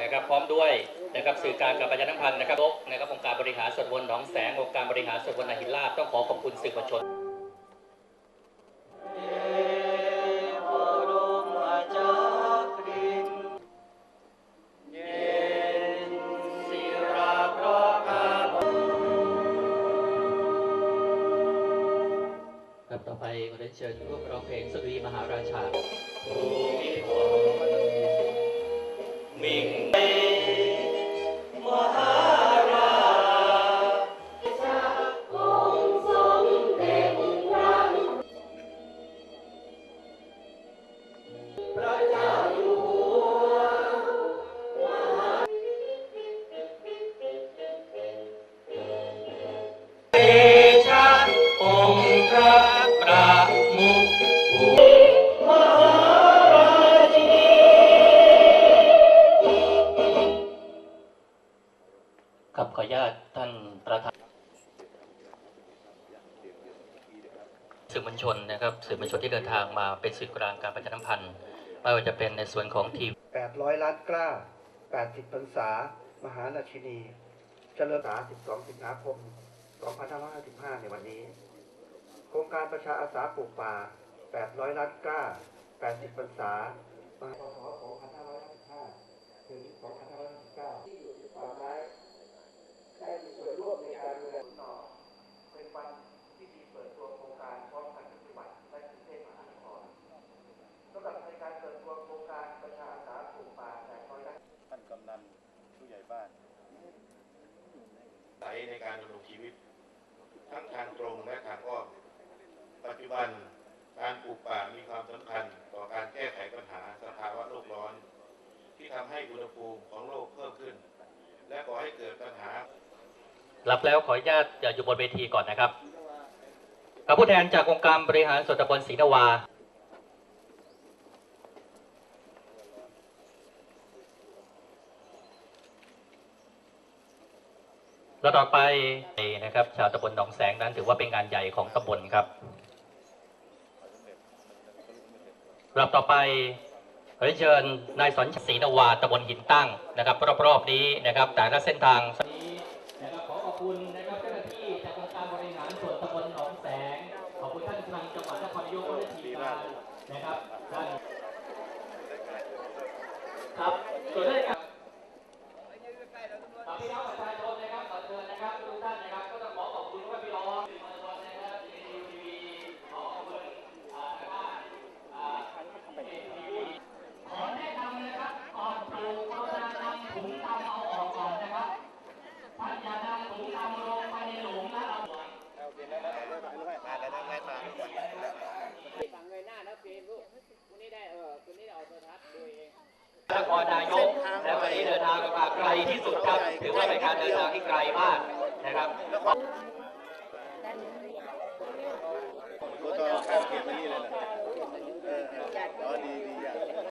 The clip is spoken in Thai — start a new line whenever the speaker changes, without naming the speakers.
นะครับพร้อมด้วยนะครับสื่อการกับประชาสัมพันธ์นะครับนะครับองค์การบริหารส่วนตำบลหนองแสงองค์การบริหารส่วนบลนาหินลาดต้องขอขอบคุณสื่อมวลชนครับต่อไปขอเรียนเชิญร่วมร้องเพลงสุรีมหาราชาภูมิพล มิ่ ประธานสื่อมวลชนนะครับสื่อมวลชนที่เดินทางมาเป็นสื่อกลางการประชาสัมพันธ์ไม่ว่าจะเป็นในส่วนของทีม
800 ล้านกล้า 80พรรษามหาราชินี เจริญษา12 สิงหาคม 2555 ในวันนี้ โครงการประชาอาสาปลูกป่า 800 ล้านกล้า 80พรรษามหาพศ2555ถึง 2559ที่อยู่ที่ป่าไม้ได้มีส่วนร่วมในการดูแลหนอเป็นวันพิธีเปิดตัวโครงการพร้อมกันปฏิบัติและกรุงเทพมหานคร สำหรับในการเปิดตัวโครงการประชาอาสาปลูกป่า800ล้าน
ท่านกำนันผู้ใหญ่บ้าน
ใช้ในการดำรงชีวิต ทั้งทางตรงและทางอ้อมปัจจุบันการปลูกป่ามีความสำคัญต่อการแก้ไขปัญหาสภาวะโลกร้อน ที่ทำให้อุณหภูมิของโลกเพิ่มขึ้น และก่อให้เกิดปัญหา
รับแล้วขออนุญาตอย่าอยู่บนเวทีก่อนนะครับกับผู้แทนจากองค์การบริหารส่วนตำบลศรีนวา แล้วต่อไปนะครับ ชาวตำบลหนองแสงนั้น ถือว่าเป็นงานใหญ่ของตำบลครับลำต่อไปขอเชิญนายสอนศรีนวาตำบลหินตั้งนะครับรอบๆนี้นะครับ แต่ละเส้นทางนี้นะครับขอขอบคุณนะครับเจ้าหน้าที่จากองค์การบริหารส่วนตำบลหนองแสงขอบคุณท่านทางจังหวัดนครนายกและทีมงานนะครับท่านครับส่วนราชการครับพี่น้องประชาชนนะครับขอเชิญนะครับทุกท่านนะครับก็ต้องขอขอบคุณว่าพี่น้องสื่อมวลชนนะครับทีวีขอขอบคุณอ่าทางด้านอ่าทีวีขอแนะนำนะครับก่อนปลูกเราจะนำถุงดำเอาออกก่อนนะครับ ท่านอย่านำถุงดำลงไปในหลุมนะเรา
ฝั่งเงยหน้าแล้วฟิล์มลูกคุณนี่ได้เออคุณนี่ได้เอาโทรทัศน์ดูเอง
น ครนายกและวันนี้เดินทางมาไกลที่สุดครับถือว่าเป็นการเดินทางที่ไกลมากนะครับ